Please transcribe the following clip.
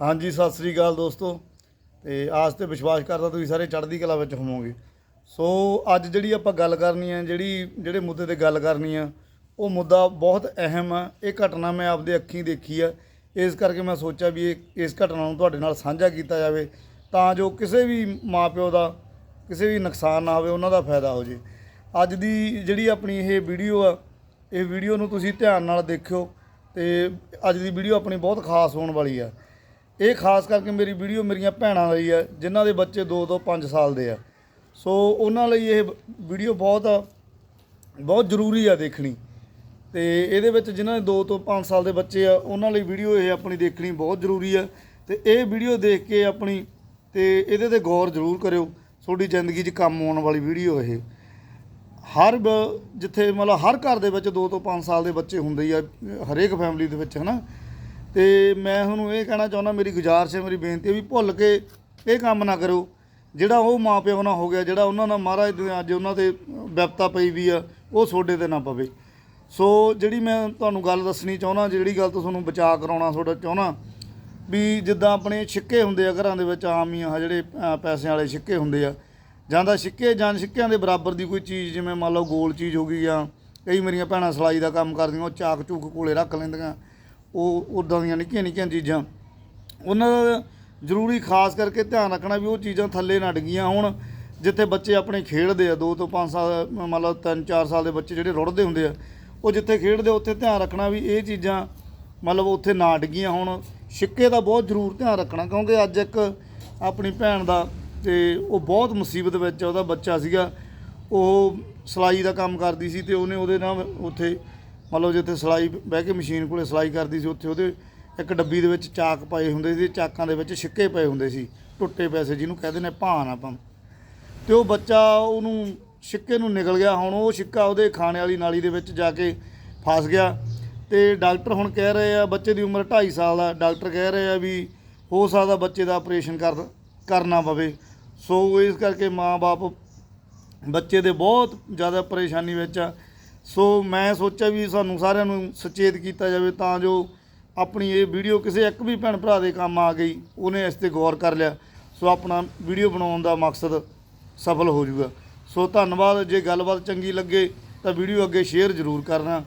ਹਾਂਜੀ, ਸਤਿ ਸ੍ਰੀ ਅਕਾਲ ਦੋਸਤੋ। ਤੇ ਆਸ ਤੇ ਵਿਸ਼ਵਾਸ ਕਰਦਾ ਤੁਸੀਂ ਸਾਰੇ ਚੜ੍ਹਦੀ ਕਲਾ ਵਿੱਚ ਹੋਵੋਗੇ। ਸੋ ਅੱਜ ਜਿਹੜੀ ਆਪਾਂ ਗੱਲ ਕਰਨੀ ਹੈ ਜਿਹੜੀ, ਜਿਹੜੇ ਮੁੱਦੇ ਤੇ ਗੱਲ ਕਰਨੀ ਆ, ਉਹ ਮੁੱਦਾ ਬਹੁਤ ਅਹਿਮ ਆ। ਇਹ ਘਟਨਾ ਮੈਂ ਆਪਦੇ ਅੱਖੀਂ ਦੇਖੀ ਆ। ਇਸ ਕਰਕੇ ਮੈਂ ਸੋਚਿਆ ਵੀ ਇਹ, ਇਸ ਘਟਨਾ ਨੂੰ ਤੁਹਾਡੇ ਨਾਲ ਸਾਂਝਾ ਕੀਤਾ ਜਾਵੇ, ਤਾਂ ਜੋ ਕਿਸੇ ਵੀ ਮਾਪਿਓ ਦਾ, ਕਿਸੇ ਵੀ ਨੁਕਸਾਨ ਨਾ ਹੋਵੇ, ਉਹਨਾਂ ਦਾ ਫਾਇਦਾ ਹੋ ਜੇ। ਅੱਜ ਦੀ ਜਿਹੜੀ ਆਪਣੀ ਇਹ ਵੀਡੀਓ ਆ, ਇਹ ਵੀਡੀਓ ਨੂੰ ਤੁਸੀਂ ਧਿਆਨ ਨਾਲ ਦੇਖਿਓ, ਤੇ ਅੱਜ ਦੀ ਵੀਡੀਓ ਆਪਣੀ ਬਹੁਤ ਖਾਸ ਹੋਣ ਵਾਲੀ ਆ। ਇਹ ਖਾਸ ਕਰਕੇ ਮੇਰੀ ਵੀਡੀਓ ਮੇਰੀਆਂ ਭੈਣਾਂ ਲਈ ਹੈ ਜਿਨ੍ਹਾਂ ਦੇ ਬੱਚੇ 2 ਤੋਂ 5 ਸਾਲ ਦੇ ਆ। ਸੋ ਉਹਨਾਂ ਲਈ ਇਹ ਵੀਡੀਓ ਬਹੁਤ ਬਹੁਤ ਜ਼ਰੂਰੀ ਆ ਦੇਖਣੀ। ਤੇ ਇਹਦੇ ਵਿੱਚ ਜਿਨ੍ਹਾਂ ਦੇ 2 ਤੋਂ 5 ਸਾਲ ਦੇ ਬੱਚੇ ਆ, ਉਹਨਾਂ ਲਈ ਵੀਡੀਓ ਇਹ ਆਪਣੀ ਦੇਖਣੀ ਬਹੁਤ ਜ਼ਰੂਰੀ ਆ। ਤੇ ਇਹ ਵੀਡੀਓ ਦੇਖ ਕੇ ਆਪਣੀ, ਤੇ ਇਹਦੇ ਤੇ ਗੌਰ ਜ਼ਰੂਰ ਕਰਿਓ। ਤੁਹਾਡੀ ਜ਼ਿੰਦਗੀ 'ਚ ਕੰਮ ਆਉਣ ਵਾਲੀ ਵੀਡੀਓ ਇਹ। ਹਰ ਬ- ਜਿੱਥੇ ਮਤਲਬ ਹਰ ਘਰ ਦੇ ਵਿੱਚ 2 ਤੋਂ 5 ਸਾਲ ਦੇ ਬੱਚੇ ਹੁੰਦੇ ਹੀ ਆ, ਹਰੇਕ ਫੈਮਿਲੀ ਦੇ ਵਿੱਚ, ਹਨਾ? ਤੇ ਮੈਂ ਤੁਹਾਨੂੰ ਇਹ ਕਹਿਣਾ ਚਾਹੁੰਦਾ ਮੇਰੀ ਗੁਜ਼ਾਰਿਸ਼ ਹੈ ਮੇਰੀ ਬੇਨਤੀ ਹੈ ਵੀ ਭੁੱਲ ਕੇ ਇਹ ਕੰਮ ਨਾ ਕਰੋ ਜਿਹੜਾ ਉਹ ਮਾਪਿਓ ਨਾਲ ਹੋ ਗਿਆ ਜਿਹੜਾ ਉਹਨਾਂ ਨਾਲ ਮਹਾਰਾਜ ਦੇ ਅੱਜ ਉਹਨਾਂ ਤੇ ਵਿਪਤਾ ਪਈ ਵੀ ਆ ਉਹ ਤੁਹਾਡੇ ਤੇ ਨਾ ਪਵੇ। ਸੋ ਜਿਹੜੀ ਮੈਂ ਤੁਹਾਨੂੰ ਗੱਲ ਦੱਸਣੀ ਚਾਹੁੰਦਾ ਜਿਹੜੀ ਗੱਲ ਤੋਂ ਤੁਹਾਨੂੰ ਬਚਾ ਕਰਾਉਣਾ ਤੁਹਾਡਾ ਚਾਹੁੰਦਾ ਵੀ ਜਿੱਦਾਂ ਆਪਣੇ ਛਿੱਕੇ ਹੁੰਦੇ ਆ ਘਰਾਂ ਦੇ ਵਿੱਚ ਆਮ ਹੀ ਆ ਜਿਹੜੇ ਅ, ਪੈਸਿਆਂ ਵਾਲੇ ਛਿੱਕੇ ਹੁੰਦੇ ਆ। ਜਾਂ ਤਾਂ ਛਿੱਕੇ ਜਾਂ ਛਿੱਕਿਆਂ ਦੇ ਬਰਾਬਰ ਦੀ ਕੋਈ ਚੀਜ਼ ਜਿਵੇਂ ਮੰਨ ਲਓ ਗੋਲ ਚੀਜ਼ ਹੋ ਗਈ ਜਾਂ ਕਈ ਮੇਰੀਆਂ ਭੈਣਾਂ ਸਿਲਾਈ ਦਾ ਕੰਮ ਕਰਦੀਆਂ ਉਹ ਚਾਕ ਚੂਕ ਕੋਲੇ ਰੱਖ ਲੈਂਦੀਆਂ। ਉਹ ਉਦਾਂ ਦੀਆਂ ਨਿੱਕੀਆਂ ਨਿੱਕੀਆਂ ਚੀਜ਼ਾਂ। ਉਹਨਾਂ ਦਾ ਜ਼ਰੂਰੀ ਖਾਸ ਕਰਕੇ ਧਿਆਨ ਰੱਖਣਾ ਵੀ ਉਹ ਚੀਜ਼ਾਂ ਥੱਲੇ ਨਾ ਡਿੱਗੀਆਂ ਹੋਣ। ਜਿੱਥੇ ਬੱਚੇ ਆਪਣੇ ਖੇਡਦੇ ਆ 2 ਤੋਂ 5 ਸਾਲ, ਮਤਲਬ ਲਓ 3-4 ਸਾਲ ਦੇ ਬੱਚੇ ਜਿਹੜੇ ਰੁੜਦੇ ਹੁੰਦੇ ਆ, ਉਹ ਜਿੱਥੇ ਖੇਡਦੇ ਉੱਥੇ ਧਿਆਨ ਰੱਖਣਾ ਵੀ ਇਹ ਚੀਜ਼ਾਂ ਮਤਲਬ ਉੱਥੇ ਨਾ ਡਿੱਗੀਆਂ ਹੋਣ। ਸਿੱਕੇ ਦਾ ਬਹੁਤ ਜ਼ਰੂਰ ਧਿਆਨ ਰੱਖਣਾ, ਕਿਉਂਕਿ ਅੱਜ ਇੱਕ ਆਪਣੀ ਭੈਣ ਦਾ ਤੇ ਉਹ ਬਹੁਤ ਮੁਸੀਬਤ ਵਿੱਚ ਉਹਦਾ ਬੱਚਾ ਸੀਗਾ। ਉਹ ਸਿਲਾਈ ਦਾ ਕੰਮ ਕਰਦੀ ਸੀ ਤੇ ਉਹਨੇ ਉਹਦੇ ਨਾਲ ਉੱਥੇ ਮਤਲਬ ਜਿੱਥੇ ਸਿਲਾਈ ਬਹਿ ਕੇ ਮਸ਼ੀਨ ਕੋਲੇ ਸਿਲਾਈ ਕਰਦੀ ਸੀ, ਉੱਥੇ ਉਹਦੇ ਇੱਕ ਡੱਬੀ ਦੇ ਵਿੱਚ ਚਾਕ ਪਏ ਹੁੰਦੇ ਸੀ, ਚਾਕਾਂ ਦੇ ਵਿੱਚ ਛਿੱਕੇ ਪਏ ਹੁੰਦੇ ਸੀ, ਟੁੱਟੇ ਪੈਸੇ ਜਿਹਨੂੰ ਕਹਿੰਦੇ ਨੇ ਭਾਨ ਆਪਾਂ। ਤੇ ਉਹ ਬੱਚਾ ਉਹਨੂੰ ਛਿੱਕੇ ਨੂੰ ਨਿਕਲ ਗਿਆ, ਹੁਣ ਉਹ ਛਿੱਕਾ ਉਹਦੇ ਖਾਣੇ ਵਾਲੀ ਨਾਲੀ ਦੇ ਵਿੱਚ ਜਾ ਕੇ ਫਸ ਗਿਆ। ਤੇ ਡਾਕਟਰ ਹੁਣ ਕਹਿ ਰਹੇ ਆ, ਬੱਚੇ ਦੀ ਉਮਰ 2.5 ਸਾਲ ਦਾ ਡਾਕਟਰ ਕਹਿ ਰਹੇ ਆ ਵੀ ਹੋ ਸਕਦਾ ਬੱਚੇ ਦਾ ਆਪਰੇਸ਼ਨ ਕਰ, ਕਰਨਾ ਪਵੇ। ਸੋ ਇਸ ਕਰਕੇ ਮਾਂ-ਬਾਪ ਬੱਚੇ ਦੇ ਬਹੁਤ ਜ਼ਿਆਦਾ ਪਰੇਸ਼ਾਨੀ ਵਿੱਚ ਆ। ਸੋ ਮੈਂ ਸੋਚਿਆ ਵੀ ਸਾਨੂੰ ਸਾਰਿਆਂ ਨੂੰ ਸੁਚੇਤ ਕੀਤਾ ਜਾਵੇ ਤਾਂ ਜੋ ਆਪਣੀ ਇਹ ਵੀਡੀਓ ਕਿਸੇ ਇੱਕ ਵੀ ਭੈਣ ਭਰਾ ਦੇ ਕੰਮ ਆ ਗਈ, ਉਹਨੇ ਇਸ ਤੇ ਗੌਰ ਕਰ ਲਿਆ। ਸੋ ਆਪਣਾ ਵੀਡੀਓ ਬਣਾਉਣ ਦਾ ਮਕਸਦ ਸਫਲ ਹੋ ਜਾਊਗਾ। ਸੋ ਧੰਨਵਾਦ, ਜੇ ਗੱਲਬਾਤ ਚੰਗੀ ਲੱਗੇ ਤਾਂ ਵੀਡੀਓ ਅੱਗੇ ਸ਼ੇਅਰ ਜ਼ਰੂਰ ਕਰਨਾ।